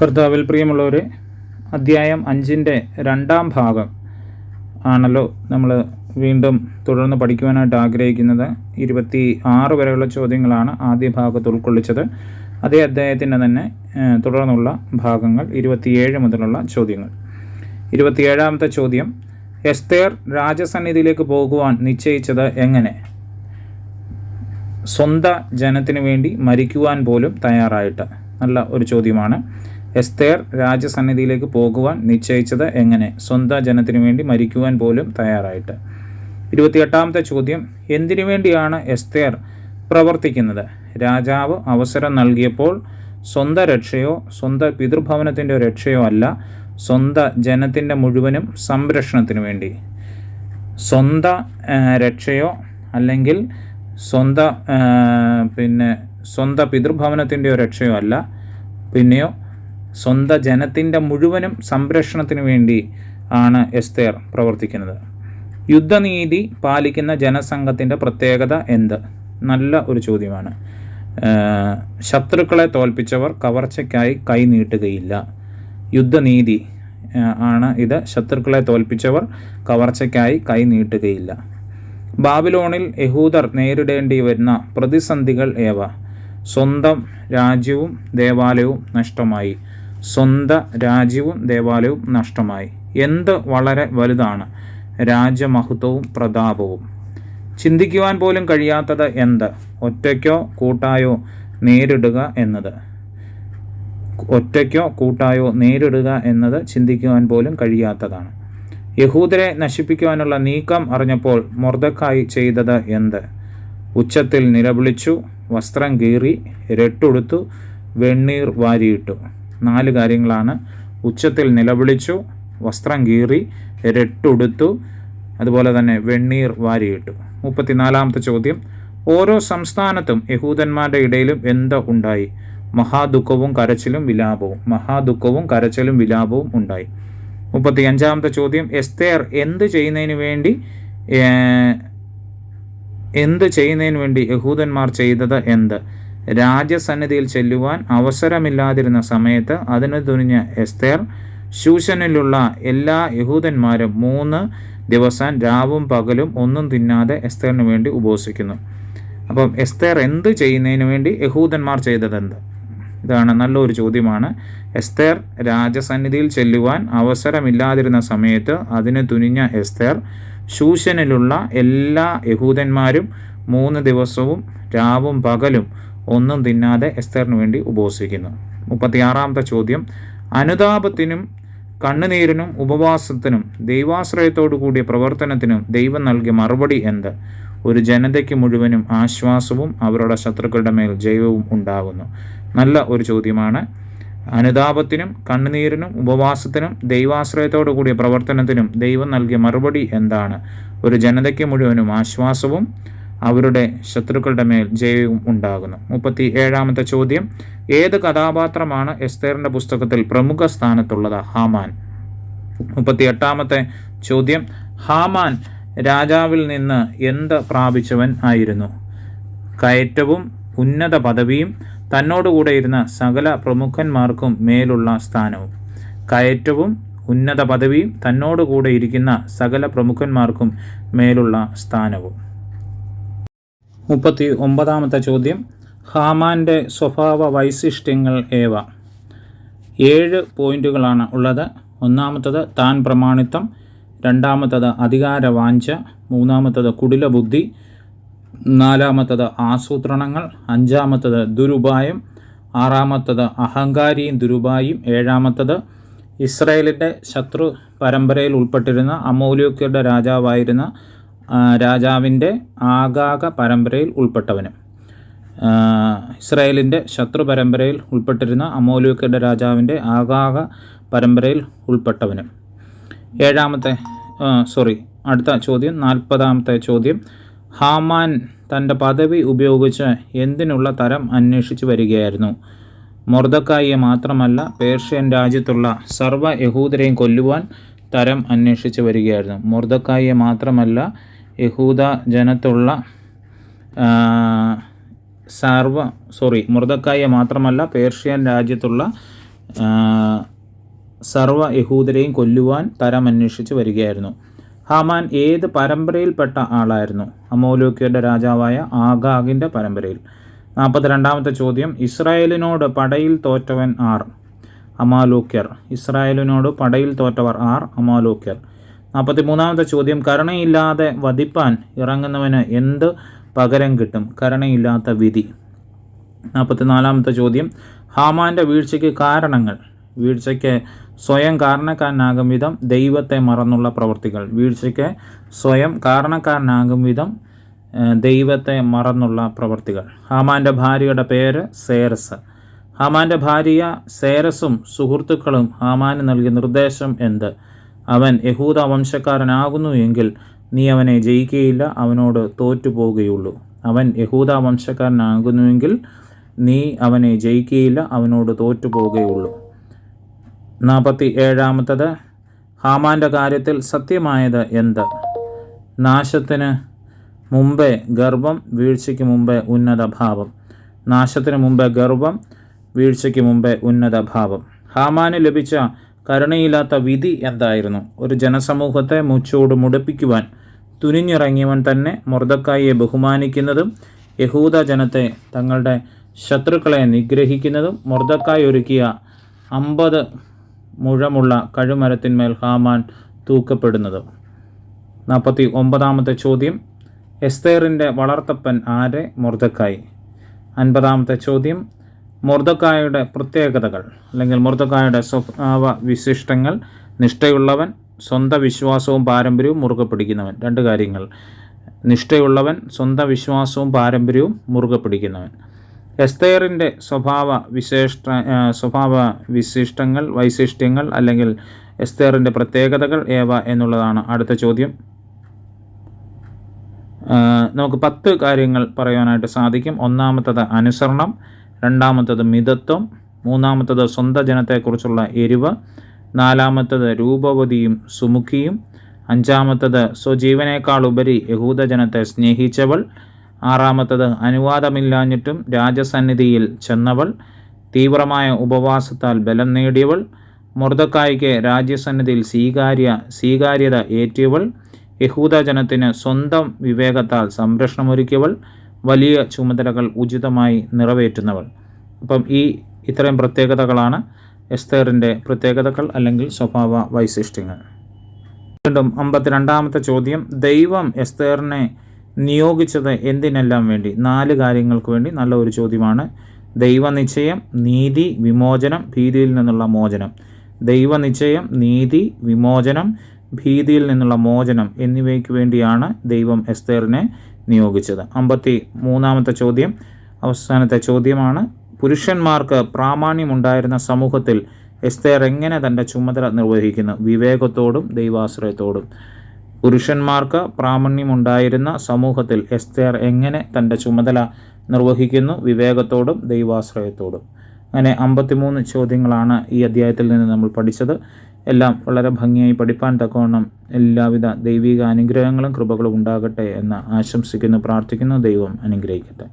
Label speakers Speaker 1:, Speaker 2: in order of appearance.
Speaker 1: കർത്താവിൽ പ്രിയമുള്ളവരെ അധ്യായം അഞ്ചിന്റെ രണ്ടാം ഭാഗം ആണല്ലോ നമ്മൾ വീണ്ടും തുടർന്ന് പഠിക്കുവാനായിട്ട് ആഗ്രഹിക്കുന്നത്. ഇരുപത്തി ആറ് വരെയുള്ള ചോദ്യങ്ങളാണ് ആദ്യ ഭാഗത്ത് ഉൾക്കൊള്ളിച്ചത്. അതേ അദ്ദേഹത്തിന്റെ തന്നെ തുടർന്നുള്ള ഭാഗങ്ങൾ ഇരുപത്തിയേഴ് മുതലുള്ള ചോദ്യങ്ങൾ. ഇരുപത്തിയേഴാമത്തെ ചോദ്യം എസ്തേർ രാജസന്നിധിയിലേക്ക് പോകുവാൻ നിശ്ചയിച്ചത് എങ്ങനെ? സ്വന്ത ജനത്തിനു വേണ്ടി മരിക്കുവാൻ പോലും തയ്യാറായിട്ട്. നല്ല ഒരു ചോദ്യമാണ്. എസ്തേർ രാജസന്നിധിയിലേക്ക് പോകുവാൻ നിശ്ചയിച്ചത് എങ്ങനെ? സ്വന്തം ജനത്തിനു വേണ്ടി മരിക്കുവാൻ പോലും തയ്യാറായിട്ട്. ഇരുപത്തിയെട്ടാമത്തെ ചോദ്യം. എന്തിനു വേണ്ടിയാണ് എസ്തേർ പ്രവർത്തിക്കുന്നത്? രാജാവ് അവസരം നൽകിയപ്പോൾ സ്വന്തം രക്ഷയോ സ്വന്തം പിതൃഭവനത്തിന്റെ രക്ഷയോ അല്ല സ്വന്തം ജനത്തിന്റെ മുഴുവനും സംരക്ഷണത്തിനു വേണ്ടി. സ്വന്തം രക്ഷയോ അല്ലെങ്കിൽ സ്വന്തം പിന്നെ സ്വന്തം പിതൃഭവനത്തിന്റെയോ രക്ഷയോ അല്ല പിന്നെയോ സ്വന്ത ജനത്തിന്റെ മുഴുവനും സംരക്ഷണത്തിന് വേണ്ടി ആണ് എസ്തേർ പ്രവർത്തിക്കുന്നത്. യുദ്ധനീതി പാലിക്കുന്ന ജനസംഘത്തിന്റെ പ്രത്യേകത എന്ത്? നല്ല ഒരു ചോദ്യമാണ്. ശത്രുക്കളെ തോൽപ്പിച്ചവർ കവർച്ചയ്ക്കായി കൈ നീട്ടുകയില്ല. യുദ്ധനീതി ആണ് ഇത്. ശത്രുക്കളെ തോൽപ്പിച്ചവർ കവർച്ചയ്ക്കായി കൈ നീട്ടുകയില്ല. ബാബിലോണിൽ യഹൂദർ നേരിടേണ്ടി വരുന്ന പ്രതിസന്ധികൾ ഏവ? സ്വന്തം രാജ്യവും ദേവാലയവും നഷ്ടമായി. സ്വന്ത രാജ്യവും ദേവാലയവും നഷ്ടമായി. എന്ത് വളരെ വലുതാണ്? രാജ്യമഹത്വവും പ്രതാപവും. ചിന്തിക്കുവാൻ പോലും കഴിയാത്തത് എന്ത്? ഒറ്റയ്ക്കോ കൂട്ടായോ നേരിടുക എന്നത്? ഒറ്റയ്ക്കോ കൂട്ടായോ നേരിടുക എന്നത് ചിന്തിക്കുവാൻ പോലും കഴിയാത്തതാണ്. യഹൂദരെ നശിപ്പിക്കുവാനുള്ള നീക്കം അറിഞ്ഞപ്പോൾ മൊർദക്കായി ചെയ്തത് എന്ത്? ഉച്ചത്തിൽ നിലവിളിച്ചു വസ്ത്രം കീറി രട്ടുടുത്തു വെണ്ണീർ വാരിയിട്ടു. നാല് കാര്യങ്ങളാണ്. ഉച്ചത്തിൽ നിലവിളിച്ചു വസ്ത്രം കീറി രട്ടുടുത്തു അതുപോലെ തന്നെ വെണ്ണീർ വാരിയിട്ടു. മുപ്പത്തിനാലാമത്തെ ചോദ്യം ഓരോ സംസ്ഥാനത്തും യഹൂദന്മാരുടെ ഇടയിലും എന്താ ഉണ്ടായി? മഹാദുഃഖവും കരച്ചിലും വിലാപവും മഹാദുഃഖവും കരച്ചിലും വിലാപവും ഉണ്ടായി. മുപ്പത്തി അഞ്ചാമത്തെ ചോദ്യം എസ്തേർ എന്ത് ചെയ്യുന്നതിന് വേണ്ടി എന്ത് ചെയ്യുന്നതിന് വേണ്ടി യഹൂദന്മാർ ചെയ്തത് എന്ത്? രാജസന്നിധിയിൽ ചെല്ലുവാൻ അവസരമില്ലാതിരുന്ന സമയത്ത് അതിന് തുനിഞ്ഞ എസ്തേർ ശൂഷനിലുള്ള എല്ലാ യഹൂദന്മാരും മൂന്ന് ദിവസം രാവും പകലും ഒന്നും തിന്നാതെ എസ്തേറിന് വേണ്ടി ഉപവസിക്കുന്നു. അപ്പം എസ്തേർ എന്ത് ചെയ്യുന്നതിന് വേണ്ടി യഹൂദന്മാർ ചെയ്തതെന്ത്? ഇതാണ് നല്ലൊരു ചോദ്യമാണ്. എസ്തേർ രാജസന്നിധിയിൽ ചെല്ലുവാൻ അവസരമില്ലാതിരുന്ന സമയത്ത് അതിന് തുനിഞ്ഞ എസ്തേർ ശൂഷനിലുള്ള എല്ലാ യഹൂദന്മാരും മൂന്ന് ദിവസവും രാവും പകലും ഒന്നും തിന്നാതെ എസ്തേറിന് വേണ്ടി ഉപവസിക്കുന്നു. മുപ്പത്തിയാറാമത്തെ ചോദ്യം. അനുതാപത്തിനും കണ്ണുനീരിനും ഉപവാസത്തിനും ദൈവാശ്രയത്തോടു കൂടിയ പ്രവർത്തനത്തിനും ദൈവം നൽകിയ മറുപടി എന്ത്? ഒരു ജനതയ്ക്ക് മുഴുവനും ആശ്വാസവും അവരുടെ ശത്രുക്കളുടെ മേൽ ജൈവവും ഉണ്ടാകുന്നു. നല്ല ഒരു ചോദ്യമാണ്. അനുതാപത്തിനും കണ്ണുനീരിനും ഉപവാസത്തിനും ദൈവാശ്രയത്തോടു കൂടിയ പ്രവർത്തനത്തിനും ദൈവം നൽകിയ മറുപടി എന്താണ്? ഒരു ജനതയ്ക്ക് മുഴുവനും ആശ്വാസവും അവരുടെ ശത്രുക്കളുടെ മേൽ ജയവും ഉണ്ടാകുന്നു. മുപ്പത്തി ഏഴാമത്തെ ചോദ്യം ഏത് കഥാപാത്രമാണ് എസ്തേറിന്റെ പുസ്തകത്തിൽ പ്രമുഖ സ്ഥാനത്തുള്ളത്? ഹാമാൻ. മുപ്പത്തി എട്ടാമത്തെ ചോദ്യം ഹാമാൻ രാജാവിൽ നിന്ന് എന്ത് പ്രാപിച്ചവൻ ആയിരുന്നു? കയറ്റവും ഉന്നത പദവിയും തന്നോടുകൂടെ ഇരുന്ന സകല പ്രമുഖന്മാർക്കും മേലുള്ള സ്ഥാനവും. കയറ്റവും ഉന്നത പദവിയും തന്നോടുകൂടെ ഇരിക്കുന്ന സകല പ്രമുഖന്മാർക്കും മേലുള്ള സ്ഥാനവും. മുപ്പത്തി ഒമ്പതാമത്തെ ചോദ്യം. ഹാമാന്റെ സ്വഭാവ വൈശിഷ്ട്യങ്ങൾ ഏവ? ഏഴ് പോയിന്റുകളാണ് ഉള്ളത്. ഒന്നാമത്തത് താൻ പ്രമാണിത്വം. രണ്ടാമത്തത് അധികാരവാഞ്ച. മൂന്നാമത്തത് കുടില ബുദ്ധി നാലാമത്തത് ആസൂത്രണങ്ങൾ. അഞ്ചാമത്തത് ദുരുപായം. ആറാമത്തത് അഹങ്കാരിയും ദുരുപായും. ഏഴാമത്തത് ഇസ്രയേലിന്റെ ശത്രു പരമ്പരയിൽ ഉൾപ്പെട്ടിരുന്ന അമോലിയോക്കയുടെ രാജാവായിരുന്ന രാജാവിന്റെ ആഗാഗ പരമ്പരയിൽ ഉൾപ്പെട്ടവനും. ഇസ്രായേലിന്റെ ശത്രു പരമ്പരയിൽ ഉൾപ്പെട്ടിരുന്ന അമോലൂക്കയുടെ രാജാവിന്റെ ആഗാക പരമ്പരയിൽ ഉൾപ്പെട്ടവനും. ഏഴാമത്തെ സോറി അടുത്ത ചോദ്യം നാൽപ്പതാമത്തെ ചോദ്യം. ഹാമാൻ തന്റെ പദവി ഉപയോഗിച്ച് എന്തിനുള്ള തരം അന്വേഷിച്ചു വരികയായിരുന്നു. മൊർദക്കായിയെ മാത്രമല്ല പേർഷ്യൻ രാജ്യത്തുള്ള സർവ യഹൂദരെയും കൊല്ലുവാൻ തരം അന്വേഷിച്ചു വരികയായിരുന്നു. മൊർദക്കായിയെ മാത്രമല്ല യഹൂദ ജനത്തുള്ള സർവ സോറി മുർദക്കായെ മാത്രമല്ല പേർഷ്യൻ രാജ്യത്തുള്ള സർവ യഹൂദരെയും കൊല്ലുവാൻ തരമന്വേഷിച്ച് വരികയായിരുന്നു. ഹമാൻ ഏത് പരമ്പരയിൽപ്പെട്ട ആളായിരുന്നു? അമോലോക്കിയുടെ രാജാവായ ആഗാഗിന്റെ പരമ്പരയിൽ. നാൽപ്പത്തിരണ്ടാമത്തെ ചോദ്യം ഇസ്രായേലിനോട് പടയിൽ തോറ്റവൻ ആർ? അമാലോക്യർ. ഇസ്രായേലിനോട് പടയിൽ തോറ്റവർ ആർ? അമാലോക്യർ. നാൽപ്പത്തി മൂന്നാമത്തെ ചോദ്യം കരുണയില്ലാതെ വധിപ്പാൻ ഇറങ്ങുന്നവന് എന്ത് പകരം കിട്ടും? കരുണയില്ലാത്ത വിധി. നാൽപ്പത്തിനാലാമത്തെ ചോദ്യം ഹാമാന്റെ വീഴ്ചയ്ക്ക് കാരണങ്ങൾ. വീഴ്ചയ്ക്ക് സ്വയം കാരണക്കാരനാകും വിധം ദൈവത്തെ മറന്നുള്ള പ്രവൃത്തികൾ. വീഴ്ചയ്ക്ക് സ്വയം കാരണക്കാരനാകും വിധം ദൈവത്തെ മറന്നുള്ള പ്രവൃത്തികൾ. ഹാമാന്റെ ഭാര്യയുടെ പേര് സേരസ്. ഹാമാന്റെ ഭാര്യ സേരസും സുഹൃത്തുക്കളും ഹാമാന് നൽകിയ നിർദ്ദേശം എന്ത്? അവൻ യഹൂദ വംശക്കാരനാകുന്നു എങ്കിൽ നീ അവനെ ജയിക്കുകയില്ല അവനോട് തോറ്റുപോകുകയുള്ളൂ. അവൻ യഹൂദ വംശക്കാരനാകുന്നുവെങ്കിൽ നീ അവനെ ജയിക്കുകയില്ല അവനോട് തോറ്റുപോകുകയുള്ളൂ. നാൽപ്പത്തി ഏഴാമത്തത് ഹാമാന്റെ കാര്യത്തിൽ സത്യമായത് എന്ത്? നാശത്തിന് മുമ്പേ ഗർഭം വീഴ്ചയ്ക്ക് മുമ്പേ ഉന്നത ഭാവം. നാശത്തിന് മുമ്പേ ഗർഭം വീഴ്ചയ്ക്ക് മുമ്പേ ഉന്നത ഭാവം. ഹാമാന് ലഭിച്ച കരുണയില്ലാത്ത വിധി എന്തായിരുന്നു? ഒരു ജനസമൂഹത്തെ മുച്ചോട് മുടിപ്പിക്കുവാൻ തുനിഞ്ഞിറങ്ങിയവൻ തന്നെ മൊർദക്കായിയെ ബഹുമാനിക്കുന്നതും യഹൂദ ജനത്തെ തങ്ങളുടെ ശത്രുക്കളെ നിഗ്രഹിക്കുന്നതും മൊർദക്കായി ഒരുക്കിയ അമ്പത് മുഴമുള്ള കഴുമരത്തിന്മേൽ ഹാമാൻ തൂക്കപ്പെടുന്നതും. നാൽപ്പത്തി ഒമ്പതാമത്തെ ചോദ്യം. എസ്തേറിന്റെ വളർത്തപ്പൻ ആരെ? മൊർദക്കായി അൻപതാമത്തെ ചോദ്യം. മൊർദക്കായുടെ പ്രത്യേകതകൾ അല്ലെങ്കിൽ മൊർദക്കായുടെ സ്വഭാവ വിശിഷ്ടങ്ങൾ നിഷ്ഠയുള്ളവൻ സ്വന്തം വിശ്വാസവും പാരമ്പര്യവും മുറുകെ പിടിക്കുന്നവൻ രണ്ട് കാര്യങ്ങൾ. നിഷ്ഠയുള്ളവൻ സ്വന്തം വിശ്വാസവും പാരമ്പര്യവും മുറുകെ പിടിക്കുന്നവൻ എസ്തേറിന്റെ സ്വഭാവ വിശേഷ സ്വഭാവ വിശിഷ്ടങ്ങൾ വൈശിഷ്ട്യങ്ങൾ അല്ലെങ്കിൽ എസ്തേറിന്റെ പ്രത്യേകതകൾ ഏവ എന്നുള്ളതാണ് അടുത്ത ചോദ്യം. നമുക്ക് പത്ത് കാര്യങ്ങൾ പറയാനായിട്ട് സാധിക്കും. ഒന്നാമത്തത് അനുസരണം രണ്ടാമത്തത് മിതത്വം മൂന്നാമത്തത് സ്വന്തം ജനത്തെക്കുറിച്ചുള്ള എരിവ് നാലാമത്തത് രൂപവതിയും സുമുഖിയും അഞ്ചാമത്തത് സ്വജീവനേക്കാൾ ഉപരി യഹൂദജനത്തെ സ്നേഹിച്ചവൾ ആറാമത്തത് അനുവാദമില്ലാഞ്ഞിട്ടും രാജസന്നിധിയിൽ ചെന്നവൾ തീവ്രമായ ഉപവാസത്താൽ ബലം നേടിയവൾ മുറുതക്കായ്ക്ക് രാജ്യസന്നിധിയിൽ സ്വീകാര്യ സ്വീകാര്യത ഏറ്റിയവൾ യഹൂദജനത്തിന് സ്വന്തം വിവേകത്താൽ സംരക്ഷണമൊരുക്കിയവൾ വലിയ ചുമതലകൾ ഉചിതമായി നിറവേറ്റുന്നവൾ. അപ്പം ഈ ഇത്രയും പ്രത്യേകതകളാണ് എസ്തേറിന്റെ പ്രത്യേകതകൾ അല്ലെങ്കിൽ സ്വഭാവ വൈശിഷ്ട്യങ്ങൾ. വീണ്ടും അമ്പത്തിരണ്ടാമത്തെ ചോദ്യം ദൈവം എസ്തേറിനെ നിയോഗിച്ചത് എന്തിനെല്ലാം വേണ്ടി? നാല് കാര്യങ്ങൾക്ക് വേണ്ടി നല്ല ഒരു ചോദ്യമാണ്. ദൈവനിശ്ചയം നീതി വിമോചനം ഭീതിയിൽ നിന്നുള്ള മോചനം. ദൈവനിശ്ചയം നീതി വിമോചനം ഭീതിയിൽ നിന്നുള്ള മോചനം എന്നിവയ്ക്ക് വേണ്ടിയാണ് ദൈവം എസ്തേറിനെ നിയോഗിച്ചത്. അമ്പത്തി മൂന്നാമത്തെ ചോദ്യം അവസാനത്തെ ചോദ്യമാണ്. പുരുഷന്മാർക്ക് പ്രാമാണ്യമുണ്ടായിരുന്ന സമൂഹത്തിൽ എസ്തേർ എങ്ങനെ തന്റെ ചുമതല നിർവഹിക്കുന്നു? വിവേകത്തോടും ദൈവാശ്രയത്തോടും. പുരുഷന്മാർക്ക് പ്രാമാണ്യമുണ്ടായിരുന്ന സമൂഹത്തിൽ എസ്തേർ എങ്ങനെ തന്റെ ചുമതല നിർവഹിക്കുന്നു? വിവേകത്തോടും ദൈവാശ്രയത്തോടും. അങ്ങനെ അമ്പത്തിമൂന്ന് ചോദ്യങ്ങളാണ് ഈ അധ്യായത്തിൽ നിന്ന് നമ്മൾ പഠിച്ചത്. എല്ലാം വളരെ ഭംഗിയായി പഠിപ്പാൻ തക്കവണ്ണം എല്ലാവിധ ദൈവിക അനുഗ്രഹങ്ങളും കൃപകളും ഉണ്ടാകട്ടെ എന്ന് ആശംസിക്കുന്നു പ്രാർത്ഥിക്കുന്നു ദൈവം അനുഗ്രഹിക്കട്ടെ.